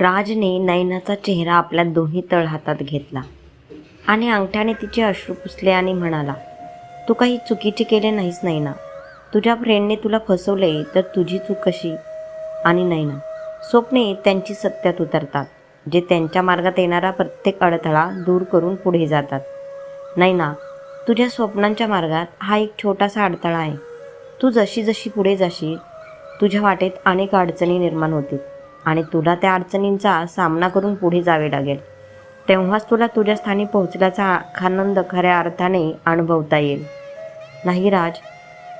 राजने नयनाचा चेहरा आपल्या दोन्ही तळहातात घेतला. आणि अंगठ्याने तिचे अश्रू पुसले आणि म्हणाला तू काही चुकीचे केले नाहीस नैना तुझ्या फ्रेंडने तुला फसवले तर तुझी चूक कशी? आणि नैना स्वप्ने त्यांची सत्यात उतरतात जे त्यांच्या मार्गात येणारा प्रत्येक अडथळा दूर करून पुढे जातात. नैना तुझ्या स्वप्नांच्या मार्गात हा एक छोटासा अडथळा आहे. तू जशी जशी पुढे जाशील तुझ्या वाटेत अनेक अडचणी निर्माण होतील. आणि तुला त्या अडचणींचा सामना करून पुढे जावे लागेल. तेव्हाच तुला तुझ्या स्थानी पोहोचल्याचा आनंद खऱ्या अर्थाने अनुभवता येईल. नाही राज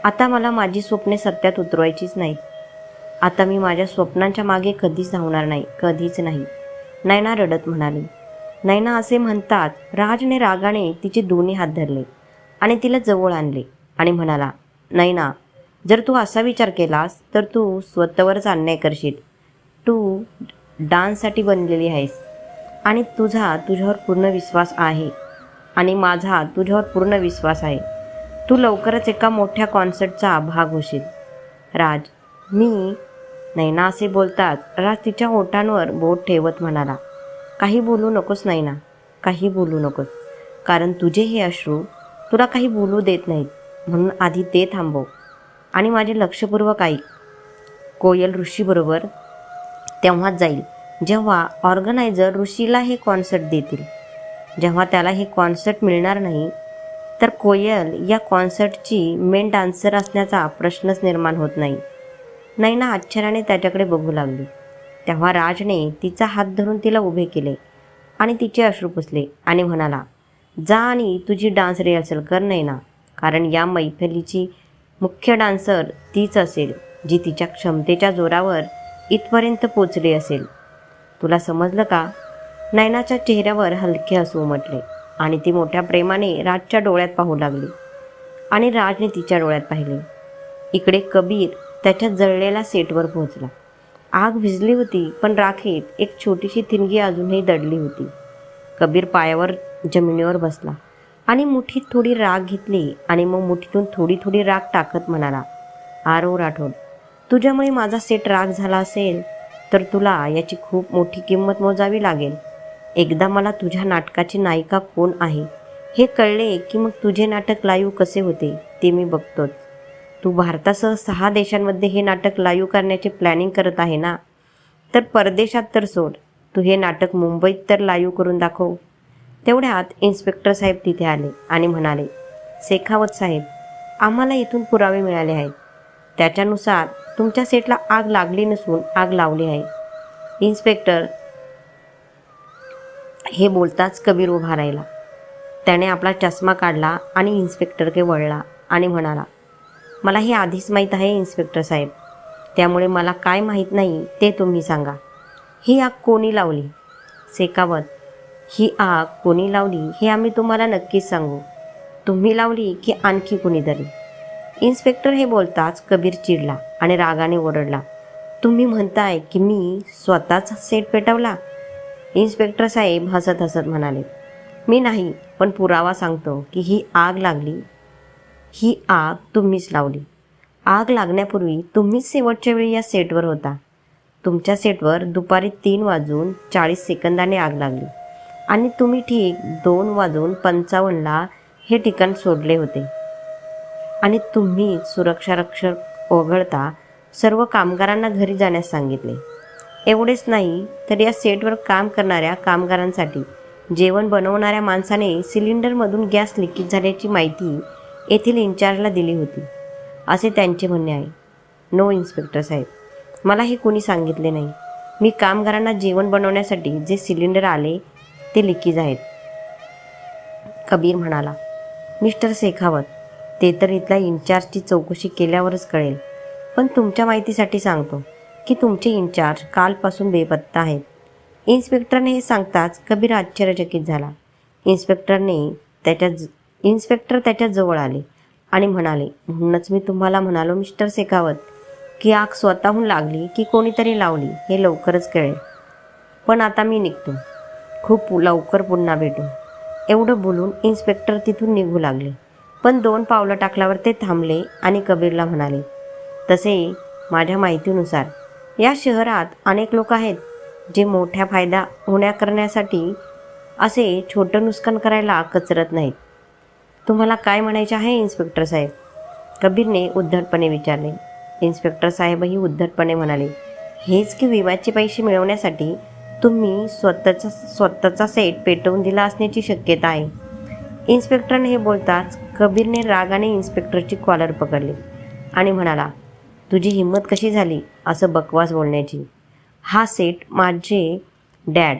आता मला माझी स्वप्ने सत्यात उतरवायचीच नाहीत. आता मी माझ्या स्वप्नांच्या मागे कधीच धावणार नाही कधीच नाही. नैना रडत म्हणाली. नैना असे म्हणतात राजने रागाने तिचे दोन्ही हात धरले आणि तिला जवळ आणले आणि म्हणाला नैना जर तू असा विचार केलास तर तू स्वतःवरच अन्याय करशील. तू डान्ससाठी बनलेली आहेस. आणि तुझा तुझ्यावर पूर्ण विश्वास आहे. आणि माझा तुझ्यावर पूर्ण विश्वास आहे. तू लवकरच एका मोठ्या कॉन्सर्टचा भाग होशील. राज मी नैना असे बोलताच राज तिच्या ओठांवर बोट ठेवत म्हणाला काही बोलू नकोस नैना काही बोलू नकोस. कारण तुझे हे अश्रू तुला काही बोलू देत नाहीत. म्हणून आधी ते थांबव. आणि माझे लक्षपूर्वक ऐक. कोयल ऋषीबरोबर तेव्हाच जाईल. जेव्हा ऑर्गनायझर ऋषीला हे कॉन्सर्ट देतील. जेव्हा त्याला हे कॉन्सर्ट मिळणार नाही तर कोयल या कॉन्सर्टची मेन डान्सर असण्याचा प्रश्नच निर्माण होत नाही. नैना आश्चर्याने त्याच्याकडे बघू लागली. तेव्हा राजने तिचा हात धरून तिला उभे केले आणि तिचे अश्रू पुसले आणि म्हणाला जा आणि तुझी डान्स रिहर्सल कर नैना कारण या मैफलीची मुख्य डान्सर तीच असेल जी तिच्या क्षमतेच्या जोरावर इथपर्यंत पोचली असेल. तुला समजलं का? नयनाच्या चेहऱ्यावर हलके हसू उमटले आणि ती मोठ्या प्रेमाने राजच्या डोळ्यात पाहू लागली आणि राजने तिच्या डोळ्यात पाहिले. इकडे कबीर त्याच्या जळलेल्या सेटवर पोहोचला. आग भिजली होती पण राखेत एक छोटीशी थिणगी अजूनही दडली होती. कबीर पायावर जमिनीवर बसला आणि मुठीत थोडी राग घेतली आणि मग मुठीतून थोडी थोडी राग टाकत म्हणाला आरो राठोड तुझ्यामुळे माझा सेट राग झाला असेल तर तुला याची खूप मोठी किंमत मोजावी लागेल. एकदा मला तुझ्या नाटकाची नायिका कोण आहे हे कळले की मग तुझे नाटक लाईव्ह कसे होते ते मी बघतोच. तू भारतासह सहा देशांमध्ये हे नाटक लाईव्ह करण्याचे प्लॅनिंग करत आहे ना? तर परदेशात तर सोड. तू हे नाटक मुंबईत तर लाईव्ह करून दाखव. तेवढ्यात इन्स्पेक्टर साहेब तिथे आले आणि म्हणाले शेखावत साहेब आम्हाला इथून पुरावे मिळाले आहेत. त्याच्यानुसार तुमच्या सेटला आग लागली नसून आग लावली आहे. इन्स्पेक्टर हे बोलताच कबीर उभा राहिला. त्याने आपला चष्मा काढला आणि इन्स्पेक्टरकडे वळला आणि म्हणाला मला हे आधीच माहीत आहे इन्स्पेक्टर साहेब. त्यामुळे मला काय माहीत नाही ते तुम्ही सांगा. ही आग कोणी लावली? शेकावत. ही आग कोणी लावली हे आम्ही तुम्हाला नक्कीच सांगू. तुम्ही लावली की आणखी कुणीतरी? इन्स्पेक्टर हे बोलताच कबीर चिडला आणि रागाने ओरडला. तुम्ही म्हणताय की मी स्वतःच सेट पेटवला? इन्स्पेक्टर साहेब हसत हसत म्हणाले. मी नाही पण पुरावा सांगतो की ही आग लागली. ही आग तुम्हीच लावली. आग लागण्यापूर्वी तुम्हीच शेवटच्या वेळी या सेटवर होता. तुमच्या सेटवर दुपारी तीन वाजून चाळीस सेकंदाने आग लागली. आणि तुम्ही ठीक दोन वाजून पंचावन्नला हे ठिकाण सोडले होते. आणि तुम्ही सुरक्षारक्षक वगळता सर्व कामगारांना घरी जाण्यास सांगितले. एवढेच नाही तर या सेटवर काम करणाऱ्या कामगारांसाठी जेवण बनवणाऱ्या माणसाने सिलेंडरमधून गॅस लिकेज झाल्याची माहिती येथील इन्चार्जला दिली होती. असे त्यांचे म्हणणे आहे. नो इन्स्पेक्टर साहेब. मला हे कोणी सांगितले नाही. मी कामगारांना जेवण बनवण्यासाठी जे सिलेंडर आले ते लिकेज आहेत. कबीर म्हणाला. मिस्टर शेखावत ते तर इथल्या इन्चार्जची चौकशी केल्यावरच कळेल. पण तुमच्या माहितीसाठी सांगतो की तुमचे इन्चार्ज कालपासून बेपत्ता आहेत. इन्स्पेक्टरने हे सांगताच कबीर आश्चर्यचकित झाला. इन्स्पेक्टरने त्याच्या इन्स्पेक्टर त्याच्याजवळ आले आणि म्हणाले म्हणूनच मी तुम्हाला म्हणालो मिस्टर शेखावत की आग स्वतःहून लागली की कोणीतरी लावली हे लवकरच कळेल. पण आता मी निघतो. खूप लवकर पुन्हा भेटू. एवढं बोलून इन्स्पेक्टर तिथून निघू लागले. पण दोन पावलं टाकल्यावर ते थांबले आणि कबीरला म्हणाले तसे माझ्या माहितीनुसार या शहरात अनेक लोक आहेत जे मोठ्या फायदा होण्या करण्यासाठी असे छोटं नुकसान करायला कचरत नाहीत. तुम्हाला काय म्हणायचे आहे इन्स्पेक्टर साहेब? कबीरने उद्धटपणे विचारले. इन्स्पेक्टर साहेबही उद्धटपणे म्हणाले हेच की विम्याचे पैसे मिळवण्यासाठी तुम्ही स्वतःचा स्वतःचा सेट पेटवून दिला असण्याची शक्यता आहे. इन्स्पेक्टरने हे बोलताच कबीरने रागाने इन्स्पेक्टरची कॉलर पकडली आणि म्हणाला तुझी हिंमत कशी झाली असं बकवास बोलण्याची? हा सेट माझे डॅड.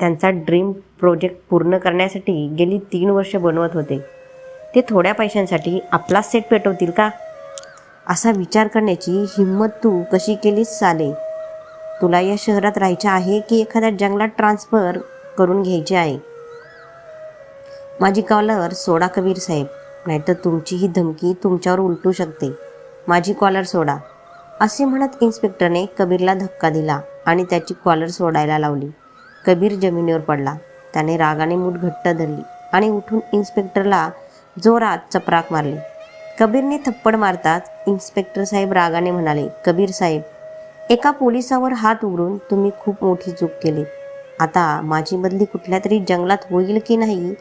त्यांचा ड्रीम प्रोजेक्ट पूर्ण करण्यासाठी गेली तीन वर्ष बनवत होते. ते थोड्या पैशांसाठी आपलाच सेट पेटवतील का? असा विचार करण्याची हिंमत तू कशी केलीस चाले तुला या शहरात राहायचं आहे की एखाद्या जंगलात ट्रान्सफर करून घ्यायचे आहे? माझी कॉलर सोडा कबीर साहेब नाहीतर तुमची ही धमकी तुमच्यावर उलटू शकते. माझी कॉलर सोडा. असे म्हणत इन्स्पेक्टरने कबीरला धक्का दिला आणि त्याची कॉलर सोडायला लावली. कबीर जमिनीवर पडला. त्याने रागाने मूठ घट्ट धरली आणि उठून इन्स्पेक्टरला जोरात चपराक मारली. कबीरने थप्पड मारताच इन्स्पेक्टर साहेब रागाने म्हणाले कबीर साहेब एका पोलिसावर हात उघडून तुम्ही खूप मोठी चूक केली. आता माझी बदली कुठल्या तरी जंगलात होईल की नाही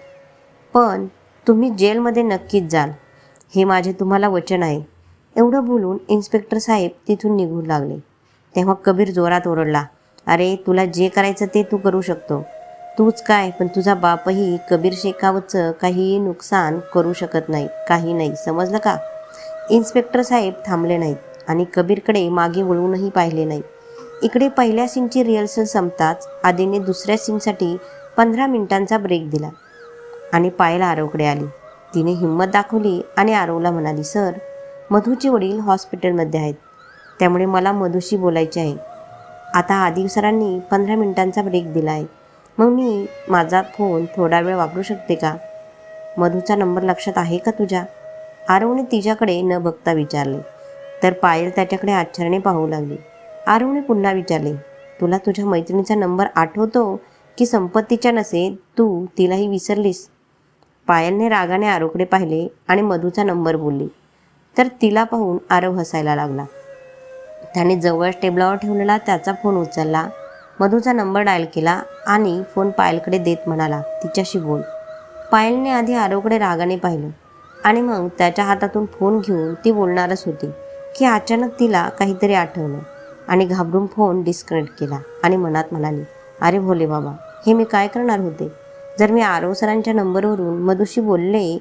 पण तुम्ही जेलमध्ये नक्कीच जाल. हे माझे तुम्हाला वचन आहे. एवढं बोलून इन्स्पेक्टर साहेब तिथून निघू लागले. तेव्हा कबीर जोरात ओरडला अरे तुला जे करायचं ते तू करू शकतो. तूच काय पण तुझा बापही कबीर शेखावतचं काहीही नुकसान करू शकत नाही काही नाही समजलं का? इन्स्पेक्टर साहेब थांबले नाहीत आणि कबीरकडे मागे वळूनही पाहिले नाही इकडे पहिल्या सीनची रिहर्सल संपताच आदीने दुसऱ्या सीनसाठी पंधरा मिनिटांचा ब्रेक दिला. आणि पायला आरवकडे आली. तिने हिंमत दाखवली आणि आरवला म्हणाली सर मधूचे वडील हॉस्पिटलमध्ये आहेत. त्यामुळे मला मधूशी बोलायचे आहे. आता आधी सरांनी पंधरा मिनिटांचा ब्रेक दिला आहे. मग मी माझा फोन थोडा वेळ वापरू शकते का? मधूचा नंबर लक्षात आहे का तुझ्या? आरवने तिच्याकडे न बघता विचारले. तर पायल त्याच्याकडे आश्चर्याने पाहू लागली. आरवने पुन्हा विचारले तुला तुझ्या मैत्रिणीचा नंबर आठवतो की संपत्तीच्या नसे तू तिलाही विसरलीस? पायलने रागाने आरोकडे पाहिले आणि मधूचा नंबर बोलली. तर तिला पाहून आरव हसायला लागला. त्याने जवळच टेबलावर ठेवलेला त्याचा फोन उचलला. मधूचा नंबर डायल केला आणि फोन पायलकडे देत म्हणाला तिच्याशी बोल. पायलने आधी आरवकडे रागाने पाहिलं आणि मग त्याच्या हातातून फोन घेऊन ती बोलणारच होती की अचानक तिला काहीतरी आठवलं आणि घाबरून फोन डिस्कनेक्ट केला आणि मनात म्हणाली अरे भोले बाबा हे मी काय करणार होते? जर मी आरव सरांच्या नंबरवरून मधुशी बोलले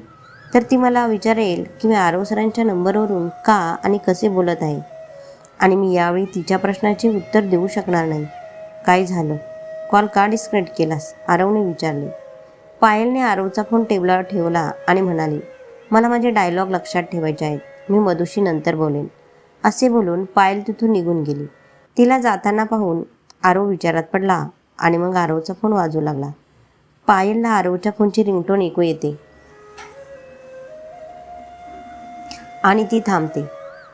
तर ती मला विचारेल की मी आरव सरांच्या नंबरवरून का आणि कसे बोलत आहे. आणि मी यावेळी तिच्या प्रश्नाचे उत्तर देऊ शकणार नाही. काय झालं? कॉल का डिस्कनेक्ट केलास? आरवने विचारले. पायलने आरवचा फोन टेबलावर ठेवला आणि म्हणाली मला माझे डायलॉग लक्षात ठेवायचे आहेत. मी मधुशी नंतर बोलेन. असे बोलून पायल तिथून निघून गेली. तिला जाताना पाहून आरव विचारात पडला आणि मग आरवचा फोन वाजू लागला. पायलला आरवच्या फोनची रिंगटोन ऐकू येते. आणि ती थांबते.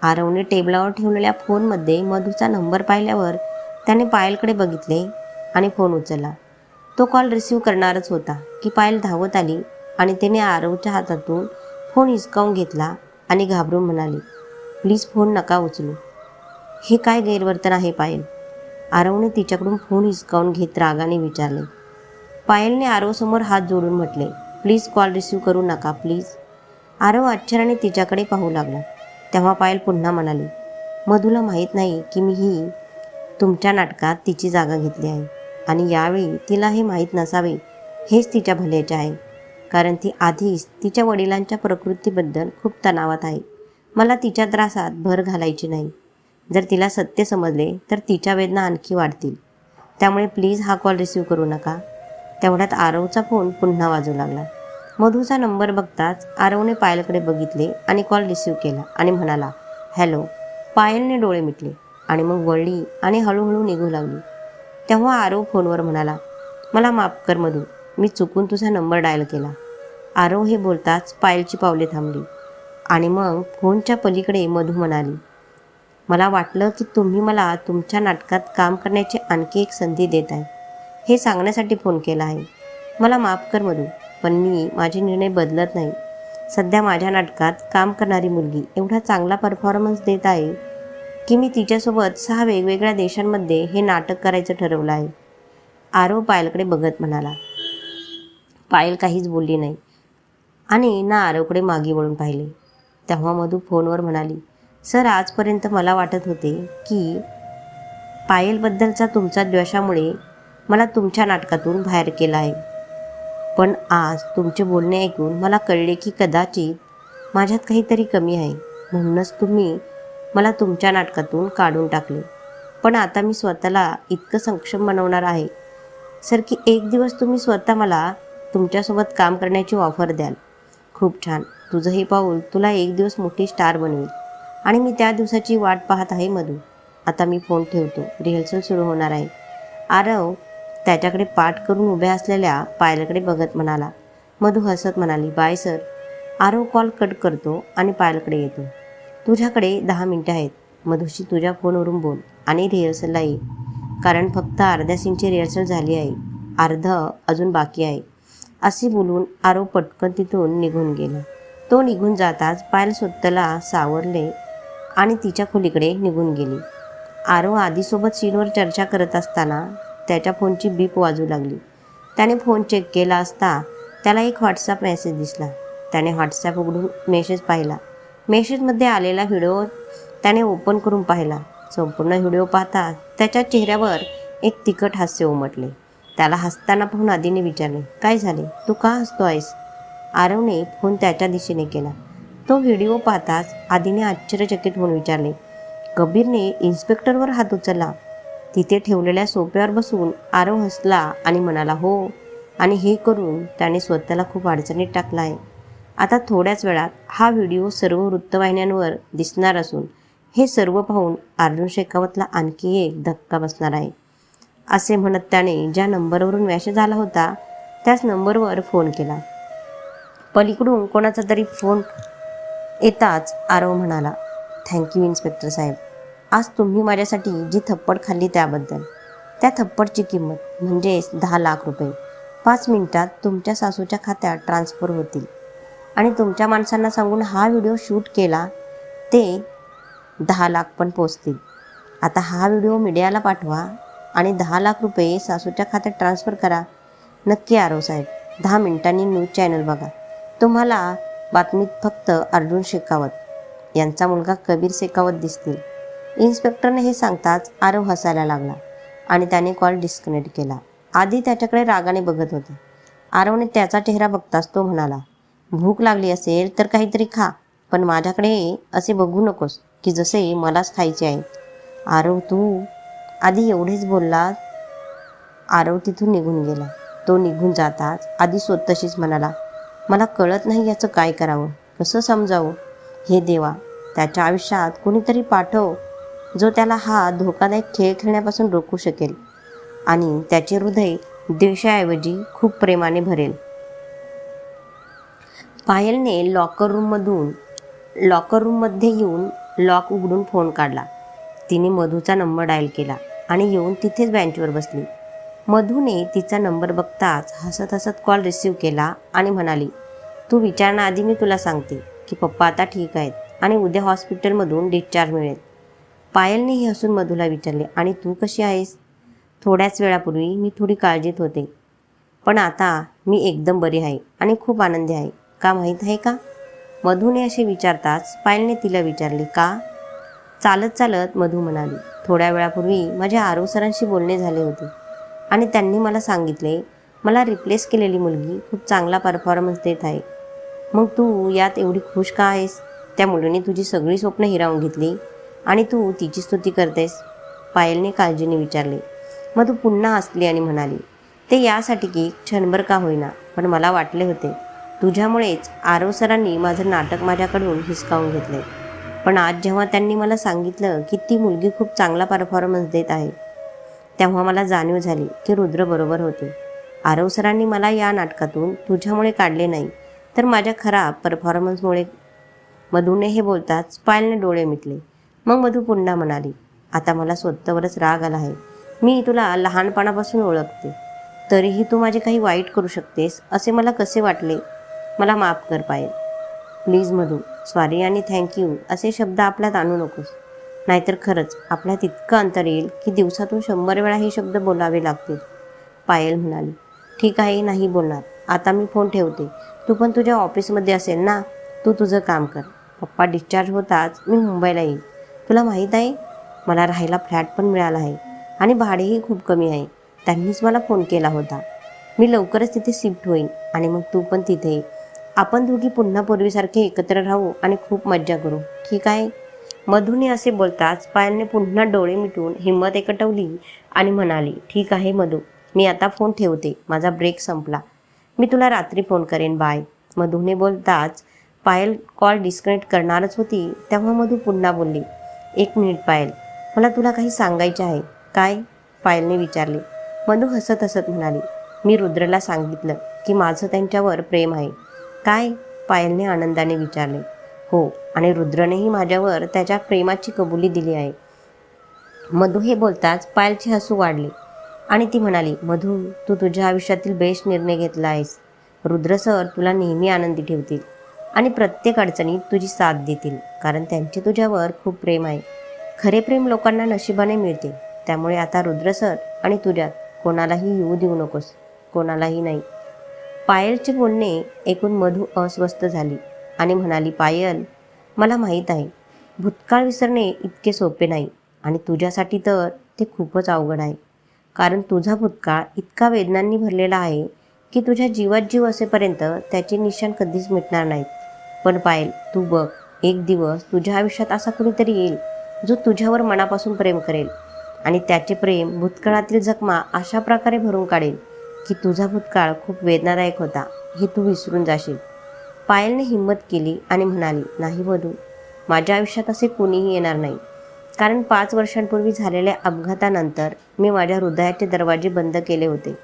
आरवने टेबलावर ठेवलेल्या फोनमध्ये मधूचा नंबर पाहिल्यावर त्याने पायलकडे बघितले आणि फोन उचलला. तो कॉल रिसीव करणारच होता की पायल धावत आली आणि त्याने आरवच्या हातातून फोन हिसकावून घेतला आणि घाबरून म्हणाली प्लीज फोन नका उचलू. हे काय गैरवर्तन आहे पायल? आरवने तिच्याकडून फोन हिसकावून घेत रागाने विचारले. पायलने आरवसमोर हात जोडून म्हटले प्लीज कॉल रिसीव्ह करू नका प्लीज. आरव आश्चर्याने तिच्याकडे पाहू लागला. तेव्हा पायल पुन्हा म्हणाली मधूला माहीत नाही की मी ही तुमच्या नाटकात तिची जागा घेतली आहे आणि यावेळी तिला हे माहीत नसावे हेच तिच्या भल्याचे आहे. कारण ती आधीच तिच्या वडिलांच्या प्रकृतीबद्दल खूप तणावात आहे. मला तिच्या त्रासात भर घालायची नाही. जर तिला सत्य समजले तर तिच्या वेदना आणखी वाढतील. त्यामुळे प्लीज हा कॉल रिसीव्ह करू नका. तेवढ्यात आरवचा फोन पुन्हा वाजू लागला. मधूचा नंबर बघताच आरवने पायलकडे बघितले आणि कॉल रिसीव केला आणि म्हणाला हॅलो. पायलने डोळे मिटले आणि मग वळली आणि हळूहळू निघू लागली. तेव्हा आरव फोनवर म्हणाला मला माफ कर मधू मी चुकून तुझा नंबर डायल केला. आरव हे बोलताच पायलची पावले थांबली आणि मग फोनच्या पलीकडे मधू म्हणाली मला वाटलं की तुम्ही मला तुमच्या नाटकात काम करण्याची आणखी एक संधी देत आहे हे सांगण्यासाठी फोन केला आहे. मला माफ कर मधू पण मी माझे निर्णय बदलत नाही. सध्या माझ्या नाटकात काम करणारी मुलगी एवढा चांगला परफॉर्मन्स देत आहे की मी तिच्यासोबत सहा वेगवेगळ्या देशांमध्ये हे नाटक करायचं ठरवलं आहे. आरव पायलकडे बघत म्हणाला पायल काहीच बोलली नाही. आणि ना आरवकडे मागे वळून पाहिले. तेव्हा मधू फोनवर म्हणाली सर आजपर्यंत मला वाटत होते की पायलबद्दलचा तुमचा द्वेषामुळे मला तुमच्या नाटकातून बाहेर केलं आहे. पण आज तुमचे बोलणे ऐकून मला कळले की कदाचित माझ्यात काहीतरी कमी आहे. म्हणूनच तुम्ही मला तुमच्या नाटकातून काढून टाकले. पण आता मी स्वतःला इतकं सक्षम बनवणार आहे. सर की एक दिवस तुम्ही स्वतः मला तुमच्यासोबत काम करण्याची ऑफर द्याल. खूप छान. तुझं हे पाऊल तुला एक दिवस मोठी स्टार बनवेल. आणि मी त्या दिवसाची वाट पाहत आहे मधू. आता मी फोन ठेवतो. रिहर्सल सुरू होणार आहे. आरव त्याच्याकडे पाठ करून उभ्या असलेल्या पायलकडे बघत म्हणाला. मधू हसत म्हणाली bye sir. Aarav call cut करतो आणि पायलकडे येतो. तुझ्याकडे दहा मिनटं आहेत. मधूशी तुझ्या फोनवरून बोल आणि रिहर्सलला ये. कारण फक्त अर्ध्या सीनची रिहर्सल झाली आहे. अर्ध अजून बाकी आहे. असे बोलून आरव पटकन तिथून निघून गेला. तो निघून जाताच पायल स्वतःला सावरले आणि तिच्या खोलीकडे निघून गेली. आरव आधीसोबत सीनवर चर्चा करत असताना त्याच्या फोनची बीप वाजू लागली. त्याने फोन चेक केला असता त्याला एक व्हॉट्सअप मेसेज दिसला. त्याने व्हॉट्सॲप उघडून मेसेज पाहिला. मेसेजमध्ये आलेला व्हिडिओ त्याने ओपन करून पाहिला. संपूर्ण व्हिडिओ पाहता त्याच्या चेहऱ्यावर एक तिखट हास्य उमटले. त्याला हसताना पाहून आदीने विचारले काय झाले? तू का हसतो आहेस आरवने फोन त्याच्या दिशेने केला. तो व्हिडिओ पाहताच आदीने आश्चर्यचकित होऊन विचारले कबीरने इन्स्पेक्टरवर हात उचलला. तिथे ठेवलेल्या सोप्यावर बसून आरव हसला आणि म्हणाला हो. आणि हे करून त्याने स्वतःला खूप अडचणीत टाकला आहे आता थोड्याच वेळात हा व्हिडिओ सर्व वृत्तवाहिन्यांवर दिसणार असून हे सर्व पाहून अर्जुन शेखावतला आणखी एक धक्का बसणार आहे. असे म्हणत त्याने ज्या नंबरवरून मॅसेज आला होता त्याच नंबरवर फोन केला. पलीकडून कोणाचा तरी फोन येताच आरव म्हणाला थँक्यू इन्स्पेक्टर साहेब. आज तुम्ही माझ्यासाठी जी थप्पड खाल्ली त्याबद्दल. त्या थप्पडची किंमत म्हणजेच दहा लाख रुपये. पाच मिनिटात तुमच्या सासूच्या खात्यात ट्रान्स्फर होतील. आणि तुमच्या माणसांना सांगून हा व्हिडिओ शूट केला ते दहा लाख पण पोचतील. आता हा व्हिडिओ मीडियाला पाठवा आणि दहा लाख रुपये सासूच्या खात्यात ट्रान्स्फर करा. नक्की आरव साहेब दहा मिनिटांनी न्यूज चॅनल बघा. तुम्हाला बातमीत फक्त अर्जुन शेखावत यांचा मुलगा कबीर शेखावत दिसतील. इन्स्पेक्टरने हे सांगताच आरव हसायला लागला आणि त्याने कॉल डिस्कनेक्ट केला. आधी त्याच्याकडे रागाने बघत होते. आरवने त्याचा चेहरा बघताच तो म्हणाला भूक लागली असेल तर काहीतरी खा पण माझ्याकडे असे बघू नकोस की जसे मलाच खायचे आहे आरव तू आधी एवढेच बोलला आरव तिथून निघून गेला. तो निघून जाताच आधी स्वतःशीच म्हणाला मला कळत नाही याचं काय करावं कसं समजावं? हे देवा त्याच्या आयुष्यात कोणीतरी पाठव जो त्याला हा धोकादायक खेळ खेळण्यापासून रोखू शकेल आणि त्याचे हृदय द्वेषाऐवजी खूप प्रेमाने भरेल. पायलने लॉकर रूममधून लॉकर रूममध्ये येऊन लॉक उघडून फोन काढला. तिने मधूचा नंबर डायल केला आणि येऊन तिथेच बेंचवर बसली. मधूने तिचा नंबर बघताच हसत हसत कॉल रिसीव केला आणि म्हणाली तू विचारण्याआधी मी तुला सांगते की पप्पा आता ठीक आहेत आणि उद्या हॉस्पिटलमधून डिस्चार्ज मिळेल. पायलनेही हसून मधूला विचारले आणि तू कशी आहेस? थोड्याच वेळापूर्वी मी थोडी काळजीत होते. पण आता मी एकदम बरी आहे आणि खूप आनंदी आहे. का माहीत आहे का? मधूने असे विचारताच पायलने तिला विचारले का? चालत चालत मधू म्हणाली थोड्या वेळापूर्वी माझ्या आरव सरांशी बोलणे झाले होते आणि त्यांनी मला सांगितले मला रिप्लेस केलेली मुलगी खूप चांगला परफॉर्मन्स देत आहे. मग तू यात एवढी खुश का आहेस? त्या मुलीने तुझी सगळी स्वप्न हिरावून घेतली. आणि तू तिची स्तुती करतेस. पायलने काळजीने विचारले. मग तू पुन्हा हसली आणि म्हणाली ते यासाठी की क्षणभर का होईना पण मला वाटले होते. तुझ्यामुळेच आरव सरांनी माझं नाटक माझ्याकडून हिसकावून घेतले पण आज जेव्हा त्यांनी मला सांगितलं की ती मुलगी खूप चांगला परफॉर्मन्स देत आहे तेव्हा मला जाणीव झाली की रुद्र बरोबर होते. आरव सरांनी मला या नाटकातून तुझ्यामुळे काढले नाही तर माझ्या खराब परफॉर्मन्समुळे मधूने हे बोलताच पायलने डोळे मिटले. मग मधू पुन्हा म्हणाली आता मला स्वतःवरच राग आला आहे. मी तुला लहानपणापासून ओळखते. तरीही तू माझे काही वाईट करू शकतेस असे मला कसे वाटले? मला माफ कर पायल. प्लीज मधू सॉरी आणि थँक्यू असे शब्द आपल्यात आणू नकोस. नाहीतर खरंच आपल्यात इतकं अंतर येईल की दिवसातून शंभर वेळा हे शब्द बोलावे लागतील. पायल म्हणाली ठीक आहे नाही बोलणार. आता मी फोन ठेवते. तू पण तुझ्या ऑफिसमध्ये असेल ना तू तुझं काम कर. पप्पा डिस्चार्ज होताच मी मुंबईला येईल. तुला माहीत आहे मला राहायला फ्लॅट पण मिळाला आहे आणि भाडेही खूप कमी आहे. त्यांनीच मला फोन केला होता. मी लवकरच तिथे शिफ्ट होईन आणि मग तू पण तिथे ये. आपण दोघी पुन्हा पूर्वीसारखे एकत्र राहू आणि खूप मज्जा करू. ठीक आहे? मधूने असे बोलताच पायलने पुन्हा डोळे मिटून हिंमत एकटवली आणि म्हणाली ठीक आहे मधू मी आता फोन ठेवते. माझा ब्रेक संपला. मी तुला रात्री फोन करेन. बाय. मधूने बोलताच पायल कॉल डिस्कनेक्ट करणारच होती तेव्हा मधू पुन्हा बोलली एक मिनिट पायल. मला तुला काही सांगायचे आहे. काय? पायलने विचारले. मधू हसत हसत म्हणाली मी रुद्रला सांगितलं की माझं त्यांच्यावर प्रेम आहे. काय? पायलने आनंदाने विचारले. हो आणि रुद्रनेही माझ्यावर त्याच्या प्रेमाची कबुली दिली आहे. मधू हे बोलताच पायलचे हसू वाढले आणि ती म्हणाली मधू तू तुझ्या आयुष्यातील बेस्ट निर्णय घेतला आहेस. रुद्र सर तुला नेहमी आनंदी ठेवतील. आणि प्रत्येक अडचणीत तुझी साथ देतील कारण त्यांचे तुझ्यावर खूप प्रेम आहे. खरे प्रेम लोकांना नशिबाने मिळते त्यामुळे आता रुद्रसर आणि तुझ्यात कोणालाही येऊ देऊ नकोस कोणालाही नाही. पायलचे बोलणे ऐकून मधू अस्वस्थ झाली आणि म्हणाली पायल मला माहीत आहे भूतकाळ विसरणे इतके सोपे नाही आणि तुझ्यासाठी तर ते खूपच अवघड आहे. कारण तुझा भूतकाळ इतका वेदनांनी भरलेला आहे की तुझ्या जीवात जीव असेपर्यंत त्याचे निशाण कधीच मिटणार नाहीत. पण पायल तू बघ एक दिवस तुझ्या आयुष्यात असा कुणीतरी येईल जो तुझ्यावर मनापासून प्रेम करेल. आणि त्याचे प्रेम भूतकाळातील जखमा अशा प्रकारे भरून काढेल की तुझा भूतकाळ खूप वेदनादायक होता हे तू विसरून जाशील. पायलने हिंमत केली आणि म्हणाली नाही वधू माझ्या आयुष्यात असे कोणीही येणार नाही. कारण पाच वर्षांपूर्वी झालेल्या अपघातानंतर मी माझ्या हृदयाचे दरवाजे बंद केले होते.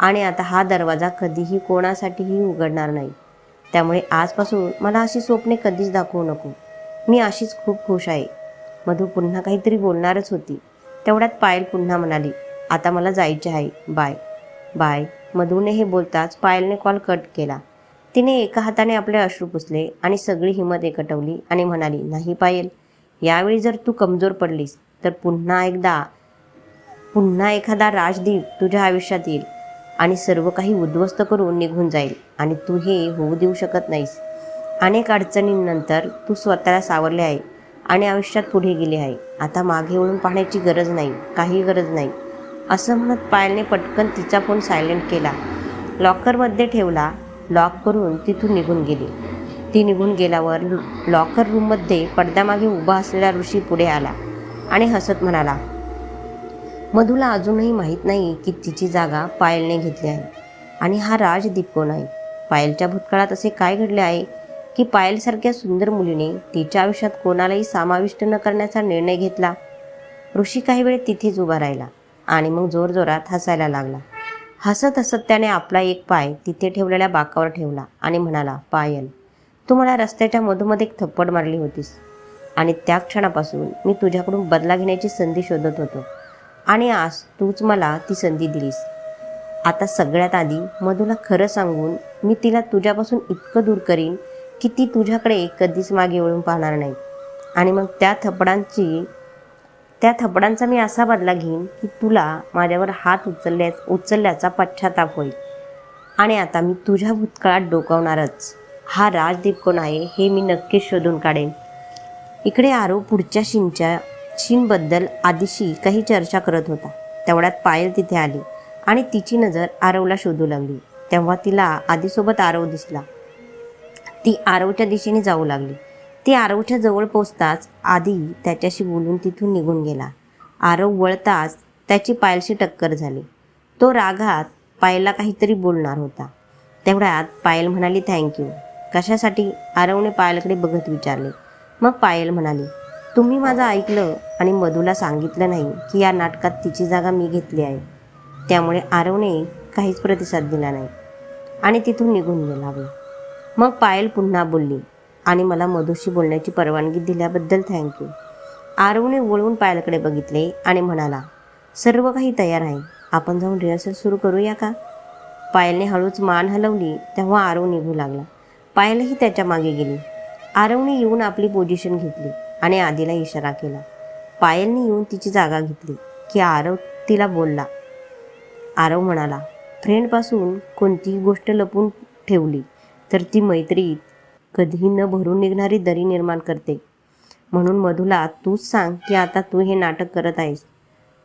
आणि आता हा दरवाजा कधीही कोणासाठीही उघडणार नाही. त्यामुळे आजपासून मला अशी स्वप्ने कधीच दाखवू नको. मी अशीच खूप खुश आहे. मधू पुन्हा काहीतरी बोलणारच होती. तेवढ्यात पायल पुन्हा म्हणाली आता मला जायचे आहे. बाय. बाय. मधूने हे बोलताच पायलने कॉल कट केला. तिने एका हाताने आपले अश्रू पुसले आणि सगळी हिंमत एकटवली आणि म्हणाली नाही पायल यावेळी जर तू कमजोर पडलीस तर पुन्हा एकदा पुन्हा एखादा राजदीप तुझ्या आयुष्यात येईल. आणि सर्व काही उद्ध्वस्त करून निघून जाईल. आणि तू हे होऊ देऊ शकत नाहीस. अनेक अडचणींनंतर तू स्वतःला सावरले आहे आणि आयुष्यात पुढे गेले आहे. आता मागे वळून पाहण्याची गरज नाही काही गरज नाही. असं म्हणत पायलने पटकन तिचा फोन सायलेंट केला. लॉकरमध्ये ठेवला. लॉक करून तिथून निघून गेली. ती निघून गेल्यावर लॉकर रूममध्ये पडद्यामागे उभा असलेला ऋषी पुढे आला आणि हसत म्हणाला मधूला अजूनही माहीत नाही की तिची जागा पायलने घेतली आहे. आणि हा राजदीप कोण आहे? पायलच्या भूतकाळात असे काय घडले आहे की पायलसारख्या सुंदर मुलीने तिच्या आयुष्यात कोणालाही समाविष्ट न करण्याचा निर्णय घेतला? ऋषी काही वेळ तिथेच उभा राहिला आणि मग जोरजोरात हसायला लागला. हसत हसत त्याने आपला एक पाय तिथे ठेवलेल्या बाकावर ठेवला आणि म्हणाला पायल तू मला रस्त्याच्या मधोमध एक थप्पड मारली होतीस आणि त्या क्षणापासून मी तुझ्याकडून बदला घेण्याची संधी शोधत होतो. आणि आज तूच मला ती संधी दिलीस. आता सगळ्यात आधी मधूला खरं सांगून मी तिला तुझ्यापासून इतकं दूर करीन की ती तुझ्याकडे कधीच मागे वळून पाहणार नाही. आणि मग त्या थपडांची त्या थपडांचा मी असा बदला घेईन की तुला माझ्यावर हात उचलल्या उचलल्याचा पश्चाताप होईल. आणि आता मी तुझ्या भूतकाळात डोकावणारच. हा राजदीप कोण आहे हे मी नक्कीच शोधून काढेन. इकडे आरो पुढच्या शिंच्या चीनबद्दल आदिशी काही चर्चा करत होता. तेवढ्यात पायल तिथे आली आणि तिची नजर आरवला शोधू लागली. तेव्हा तिला आधीसोबत आरव दिसला. ती आरवच्या दिशेने जाऊ लागली. ती आरवच्या जवळ पोचताच आधी त्याच्याशी बोलून तिथून निघून गेला. आरव वळताच त्याची पायलशी टक्कर झाली. तो रागात पायलला काहीतरी बोलणार होता. तेवढ्यात पायल म्हणाली थँक्यू कशासाठी? आरवने पायलकडे बघत विचारले. मग पायल म्हणाली तुम्ही माझं ऐकलं आणि मधूला सांगितलं नाही की या नाटकात तिची जागा मी घेतली आहे. त्यामुळे आरवने काहीच प्रतिसाद दिला नाही. आणि तिथून निघून गेला मग पायल पुन्हा बोलली आणि मला मधूशी बोलण्याची परवानगी दिल्याबद्दल थँक्यू आरवने वळून पायलकडे बघितले आणि म्हणाला सर्व काही तयार आहे. आपण जाऊन रिहर्सल सुरू करूया का? पायलने हळूच मान हलवली तेव्हा आरव निघू लागला. पायलही त्याच्यामागे गेली. आरवने येऊन आपली पोझिशन घेतली. आणि आधीला इशारा केला. पायलने येऊन तिची जागा घेतली की आरव तिला बोलला. आरव म्हणाला फ्रेंडपासून कोणतीही गोष्ट लपून ठेवली तर ती मैत्रीत कधीही न भरून निघणारी दरी निर्माण करते. म्हणून मधुला तूच सांग की आता तू हे नाटक करत आहेस.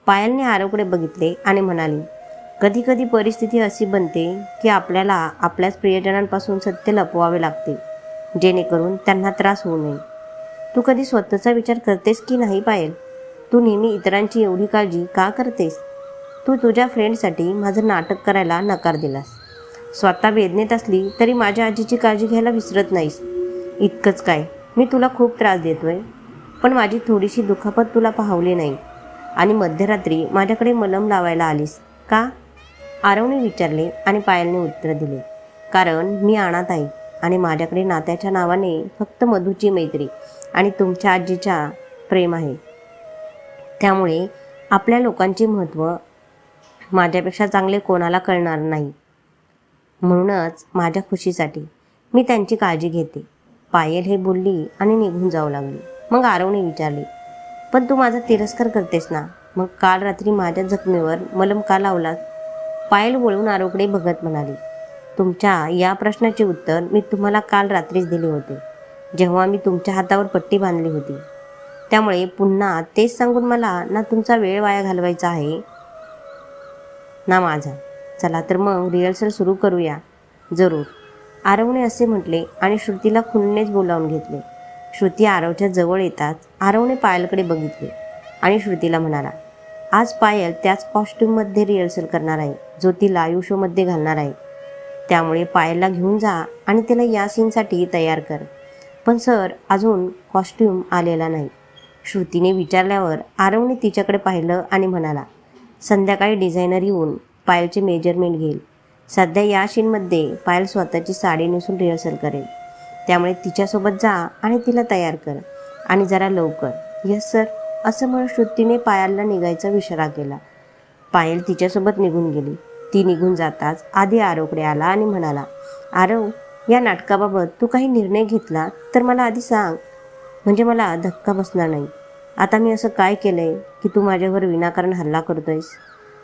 पायलने आरवकडे बघितले आणि म्हणाली कधी कधी परिस्थिती अशी बनते की आपल्याला आपल्याच प्रियजनांपासून सत्य लपवावे लागते जेणेकरून त्यांना त्रास होऊ नये. तू कधी स्वतःचा विचार करतेस की नाही पायल? तू नेहमी इतरांची एवढी काळजी का करतेस? तू तुझ्या फ्रेंडसाठी माझं नाटक करायला नकार दिलास. स्वतः वेदनेत असली तरी माझ्या आजीची काळजी घ्यायला विसरत नाहीस. इतकंच काय मी तुला खूप त्रास देतोय. पण माझी थोडीशी दुखापत तुला पाहवली नाही. आणि मध्यरात्री माझ्याकडे मलम लावायला आलीस का? आरवने विचारले आणि पायलने उत्तर दिले. कारण मी अनाथ आहे आणि माझ्याकडे नात्याच्या नावाने फक्त मधूची मैत्री. आणि तुमच्या आजीच्या प्रेम आहे. त्यामुळे आपल्या लोकांचे महत्त्व माझ्यापेक्षा चांगले कोणाला कळणार नाही. म्हणूनच माझ्या खुशीसाठी मी त्यांची काळजी घेते. पायल हे बोलली आणि निघून जाऊ लागली. मग आरवने विचारले पण तू माझा तिरस्कार करतेस ना? मग काल रात्री माझ्या जखमेवर मलम का लावलास? पायल वळून आरोकडे बघत म्हणाली तुमच्या या प्रश्नाचे उत्तर मी तुम्हाला काल रात्रीच दिले होते. जेव्हा मी तुमच्या हातावर पट्टी बांधली होती. त्यामुळे पुन्हा तेच सांगून मला ना तुमचा वेळ वाया घालवायचा आहे. ना माझा. चला तर मग रिहर्सल सुरू करूया. जरूर. आरवने असे म्हटले आणि श्रुतीला खुन्नेच बोलावून घेतले. श्रुती आरवच्या जवळ येताच आरवने पायलकडे बघितले आणि श्रुतीला म्हणाला आज पायल त्याच कॉस्ट्यूममध्ये रिहर्सल करणार आहे जो ती लाईव्ह शोमध्ये घालणार आहे. त्यामुळे पायलला घेऊन जा आणि तिला या सीनसाठी तयार कर. पण सर अजून कॉस्ट्यूम आलेला नाही. श्रुतीने विचारल्यावर आरवने तिच्याकडे पाहिलं आणि म्हणाला संध्याकाळी डिझायनर येऊन पायलचे मेजरमेंट घेईल. सध्या या शीनमध्ये पायल स्वतःची साडी नेसून रिहर्सल करेल. त्यामुळे तिच्यासोबत जा आणि तिला तयार कर आणि जरा लवकर. यस सर असं म्हणून श्रुतीने पायलला निघायचा विशारा केला. पायल तिच्यासोबत निघून गेली. ती निघून जाताच आधी आरवकडे आला आणि म्हणाला आरव या नाटकाबाबत तू काही निर्णय घेतला तर मला आधी सांग. म्हणजे मला धक्का बसणार नाही. आता मी असं काय केलंय की तू माझ्यावर विनाकारण हल्ला करतोयस?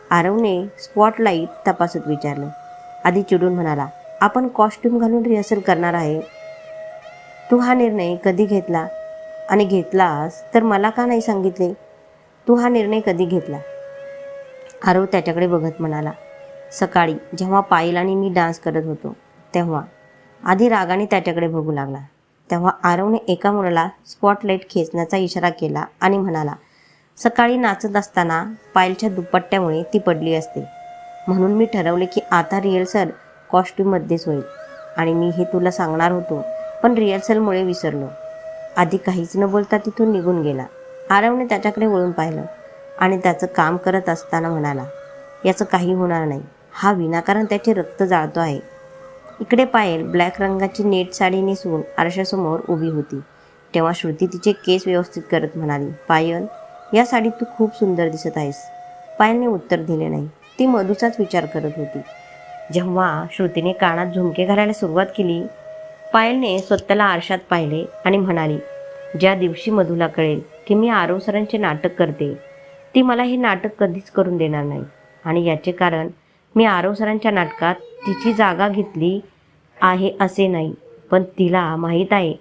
आरवने स्पॉटलाईट तपासत विचारलं. आधी चिडून म्हणाला आपण कॉस्ट्यूम घालून रिहर्सल करणार आहे. तू हा निर्णय कधी घेतला? आणि घेतलास तर मला का नाही सांगितले? तू हा निर्णय कधी घेतला? आरव त्याच्याकडे बघत म्हणाला सकाळी जेव्हा पायल आणि मी डान्स करत होतो तेव्हा. आधी रागाने त्याच्याकडे बघू लागला. तेव्हा आरवने एका मुलाला स्पॉटलाईट खेचण्याचा इशारा केला आणि म्हणाला सकाळी नाचत असताना पायलच्या दुपट्ट्यामुळे ती पडली असते. म्हणून मी ठरवले की आता रिहर्सल कॉस्ट्यूममध्येच होईल आणि मी हे तुला सांगणार होतो पण रिहर्सलमुळे विसरलो. आधी काहीच न बोलता तिथून निघून गेला. आरवने त्याच्याकडे वळून पाहिलं आणि त्याचं काम करत असताना म्हणाला याचं काही होणार नाही. हा विनाकारण त्याचे रक्त जाळतो आहे. इकडे पायल ब्लॅक रंगाची नेट साडी नेसून आरशासमोर उभी होती. तेव्हा श्रुती तिचे केस व्यवस्थित करत म्हणाली पायल या साडीत तू खूप सुंदर दिसत आहेस. पायलने उत्तर दिले नाही. ती मधूचाच विचार करत होती. जेव्हा श्रुतीने कानात झुमके घालायला सुरुवात केली पायलने स्वतःला आरशात पाहिले आणि म्हणाली ज्या दिवशी मधूला कळेल की मी आरव सरांचे नाटक करते ती मला हे नाटक कधीच करून देणार नाही. आणि याचे कारण मी आरव सरांच्या नाटकात तिची जागा घेतली आहे असे नाही. पण तिला माहीत आहे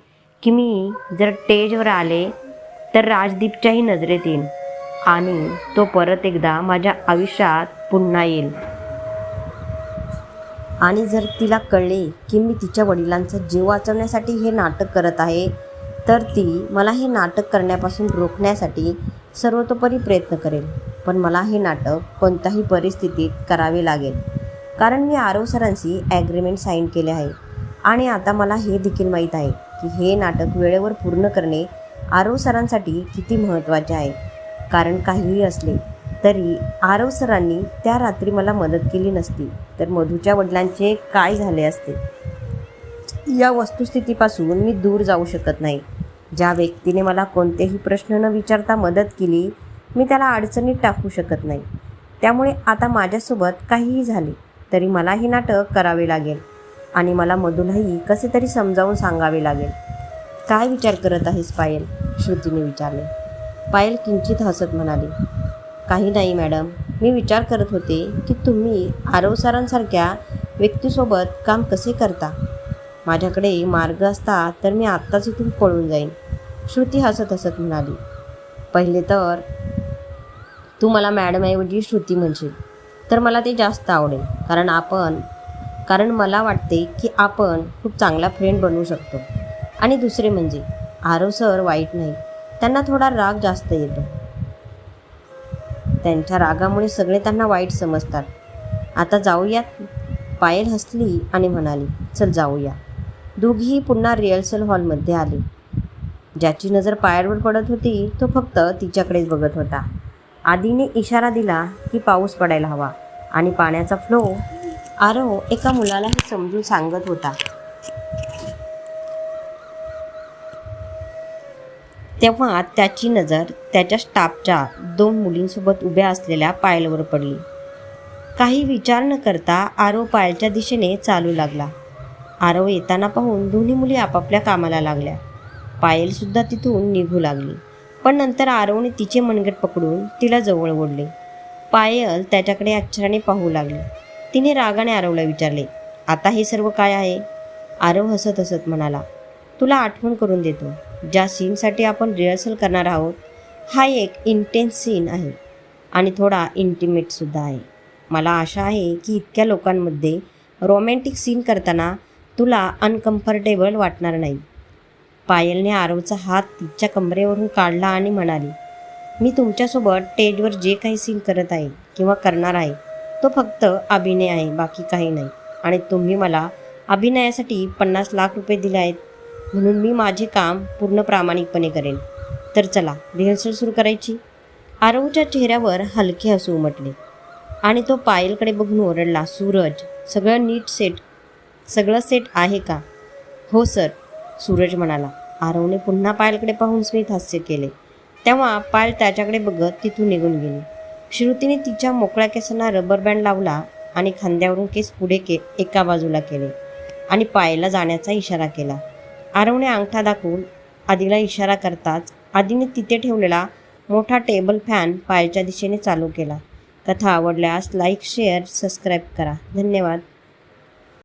की मी जर स्टेजवर आले तर राजदीपच्याही नजरेत येईन आणि तो परत एकदा माझ्या आयुष्यात पुन्हा येईल. आणि जर तिला कळले की मी तिच्या वडिलांचा जीव वाचवण्यासाठी हे नाटक करत आहे तर ती मला हे नाटक करण्यापासून रोखण्यासाठी सर्वतोपरी प्रयत्न करेल. पण मला हे नाटक कोणत्याही परिस्थितीत करावे लागेल. कारण मी आरव सरांशी ॲग्रीमेंट साईन केले आहे. आणि आता मला हे देखील माहीत आहे की हे नाटक वेळेवर पूर्ण करणे आरव सरांसाठी किती महत्त्वाचे आहे. कारण काहीही असले तरी आरव सरांनी त्या रात्री मला मदत केली नसती तर मधूच्या वडिलांचे काय झाले असते? या वस्तुस्थितीपासून मी दूर जाऊ शकत नाही. ज्या व्यक्तीने मला कोणतेही प्रश्न न विचारता मदत केली मी त्याला अडचणीत टाकू शकत नाही. त्यामुळे आता माझ्यासोबत काहीही झाले. तरी मला हे नाटक करावे लागेल आणि मला मधूलाही कसे तरी समजावून सांगावे लागेल. काय विचार करत आहेस पायल? श्रुतीने विचारले. पायल किंचित हसत म्हणाली काही नाही मॅडम. मी विचार करत होते की तुम्ही आरवसारांसारख्या व्यक्तीसोबत काम कसे करता? माझ्याकडे मार्ग असता तर मी आत्ताच इथून पळून जाईन. श्रुती हसत हसत म्हणाली पहिले तर तू मला मॅडमऐवजी श्रुती म्हणशील. तर मला ते जास्त आवडेल. कारण आपण कारण मला वाटते की आपण खूप चांगला फ्रेंड बनवू शकतो. आणि दुसरे म्हणजे आरव सर वाईट नाही. त्यांना थोडा राग जास्त येतो. त्यांच्या रागामुळे सगळे त्यांना वाईट समजतात. आता जाऊयात पायल हसली आणि म्हणाली चल जाऊया. दोघीही पुन्हा रिहर्सल हॉलमध्ये आले. ज्याची नजर पायावर पडत होती तो फक्त तिच्याकडेच बघत होता. आधीने इशारा दिला की पाऊस पडायला हवा आणि पाण्याचा फ्लो आरव एका मुलाला हे समजून सांगत होता. तेव्हा त्याची नजर त्याच्या स्टाफच्या दोन मुलींसोबत उभ्या असलेल्या पायलवर पडली. काही विचार न करता आरव पायलच्या दिशेने चालू लागला. आरव येताना पाहून दोन्ही मुली आपापल्या कामाला लागल्या. पायलसुद्धा तिथून निघू लागली. पण नंतर आरवने तिचे मनगट पकडून तिला जवळ ओढले. पायल त्याच्याकडे आश्चर्याने पाहू लागली. तिने रागाने आरवला विचारले आता हे सर्व काय आहे? आरव हसत हसत म्हणाला तुला आठवण करून देतो. ज्या सीनसाठी आपण रिहर्सल करणार आहोत हा एक इंटेन्स सीन आहे आणि थोडा इंटिमेटसुद्धा आहे. मला आशा आहे की इतक्या लोकांमध्ये रोमॅन्टिक सीन करताना तुला अनकम्फर्टेबल वाटणार नाही. पायलने आरवचा हात तिच्या कमरेवरून काढला आणि म्हणाली मी तुमच्यासोबत स्टेजवर जे काही सीन करत आहे किंवा करणार आहे तो फक्त अभिनय आहे बाकी काही नाही. आणि तुम्ही मला अभिनयासाठी पन्नास लाख रुपये दिले आहेत. म्हणून मी माझे काम पूर्ण प्रामाणिकपणे करेन. तर चला रिहर्सल सुरू करायची. आरवच्या चेहऱ्यावर हलके हसू उमटले आणि तो पायलकडे बघून ओरडला सूरज सगळं नीट सेट सगळं सेट आहे का? हो सर सूरज म्हणाला. आरवने पुन्हा पायलकडे पाहून स्मित हास्य केले. तेव्हा पायल त्याच्याकडे बघत तिथून निघून गेली. श्रुतीने तिच्या मोकळ्या केसांना रबर बँड लावला आणि खांद्यावरून केस पुढे के एका बाजूला केले आणि पायला जाण्याचा इशारा केला. आरवने अंगठा दाखवून आधीला इशारा करताच आदीने तिथे ठेवलेला मोठा टेबल फॅन पायलच्या दिशेने चालू केला. कथा आवडल्यास लाईक शेअर सबस्क्राईब करा. धन्यवाद.